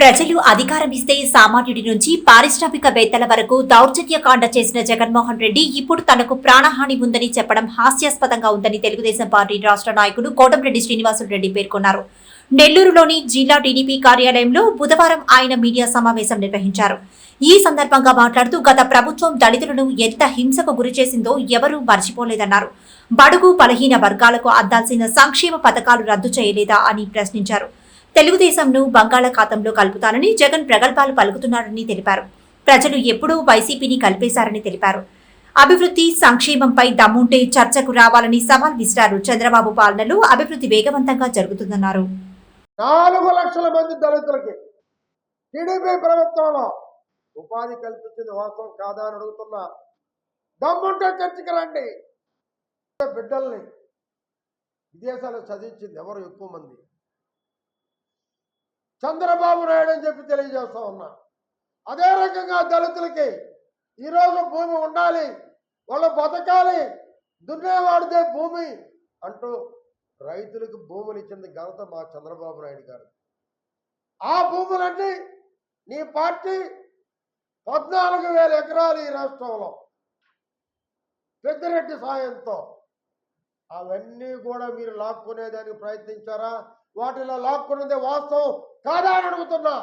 ప్రజలు అధికారం ఇస్తే సామాన్యుడి నుంచి పారిశ్రామికవేత్తల వరకు దౌర్జన్యకాండ చేసిన జగన్మోహన్ రెడ్డి ఇప్పుడు తనకు ప్రాణహాని ఉందని చెప్పడం హాస్యాస్పదంగా ఉందని తెలుగుదేశం పార్టీ రాష్ట్ర నాయకుడు కోటంరెడ్డి శ్రీనివాసులరెడ్డి పేర్కొన్నారు. నెల్లూరులోని జిల్లా టీడీపీ కార్యాలయంలో బుధవారం ఆయన మీడియా సమావేశం నిర్వహించారు. ఈ సందర్భంగా మాట్లాడుతూ గత ప్రభుత్వం దళితులను ఎంత హింసకు గురి చేసిందో ఎవరూ మర్చిపోలేదన్నారు. బడుగు బలహీన వర్గాలకు అందాల్సిన సంక్షేమ పథకాలు రద్దు చేయలేదా అని ప్రశ్నించారు. తెలుగుదేశంను బంగాళాఖాతంలో కలుపుతానని జగన్ ప్రగల్భాలు పలుకుతున్నారని తెలిపారు. ప్రజలు ఎప్పుడూ వైసీపీని కలిపేశారని తెలిపారు. అభివృద్ధి సంక్షేమంపై దమ్ముంటే చర్చకు రావాలని సవాల్ విసిరారు చంద్రబాబు పాలనలో అభివృద్ధి వేగవంతంగా జరుగుతుందన్నారు. నాలుగు లక్షల మంది దళితులకి టీడీపీ ప్రభుత్వంలో ఉపాధి కల్పించింది వాస్తవం కాదా అని అడుగుతున్నా. దమ్ముంటే చర్చకి రండి. బిడ్డల్ని విదేశాల్లో చదివించింది ఎవరు? ఎక్కువ మంది. చంద్రబాబు నాయుడు అని చెప్పి తెలియజేస్తా ఉన్నా. అదే రకంగా దళితులకి ఈరోజు భూమి ఉండాలి వాళ్ళు బతకాలి దున్నేవాడితే భూమి అంటూ రైతులకు భూములు ఇచ్చింది ఘనత మా చంద్రబాబు నాయుడు గారు. ఆ భూములన్నీ నీ పార్టీ పద్నాలుగు వేల ఎకరాలు ఈ రాష్ట్రంలో. పెద్దిరెడ్డి సాయంతో. అవన్నీ కూడా మీరు లాక్కునేదానికి ప్రయత్నించారా? వాటిలో లాక్కున్నది వాస్తవం కాదా అని అడుగుతున్నా.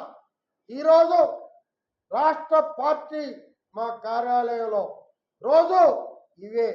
ఈరోజు రాష్ట్ర పార్టీ మా కార్యాలయంలో రోజు ఇవే